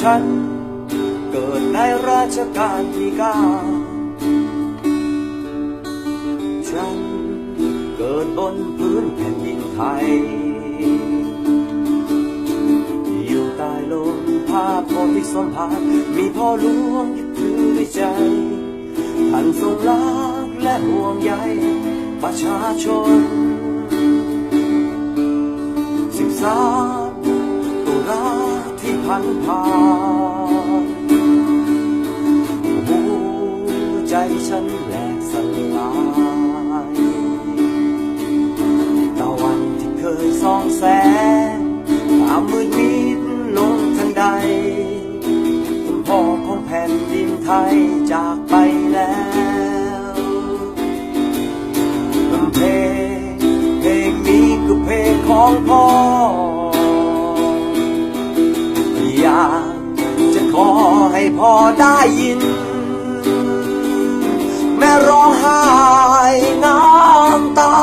ฉันเกิดในราชการที่เก้าฉันเกิดบนพื้นแผ่นดินไทย อยู่ใต้ลมพาโพธิสมภารมีพ่อหลวงยึดถือด้วยใจท่านทรงรักและห่วงใยประชาชนสิบสาม พันผ่านหัวใจฉันแหลกสลาย พ่อได้ยิน แม่ร้องไห้น้ำตา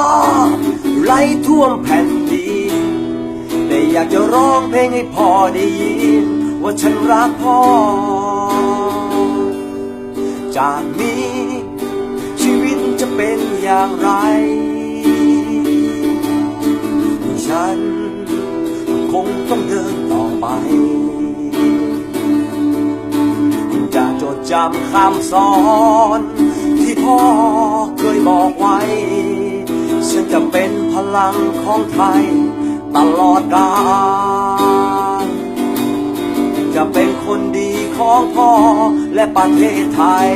ไหลท่วมแผ่นดินแต่อยากจะร้องเพลงให้พ่อได้ยิน ว่าฉันรักพ่อ จากนี้ชีวิตจะเป็นอย่างไร จำคำสอน ที่พ่อเคยบอกไว้ ฉันจะเป็นพลังของไทย ตลอดกาลจะเป็นคนดีของพ่อและประเทศไทย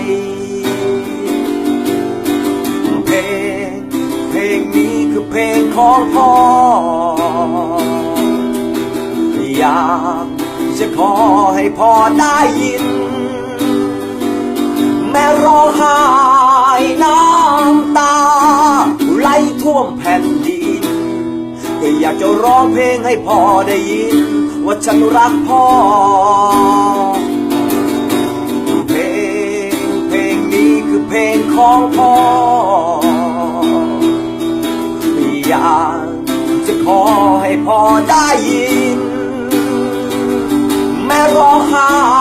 เพลงเพลงนี้คือเพลงของพ่อ อยากจะขอให้พ่อได้ยิน ท่วมแผ่นดินก็อยากจะร้องเพลงให้พ่อได้ยิน ว่าฉันรักพ่อ เพลงเพลงนี้คือเพลงของพ่อ อยากจะขอให้พ่อได้ยิน แม่ร้องไห้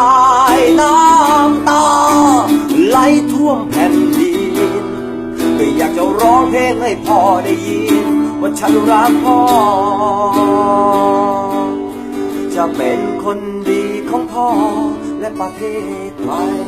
ก็อยากจะร้องเพลงให้พ่อได้ยิน ว่าฉันรักพ่อ จะเป็นคนดีของพ่อและประเทศไทย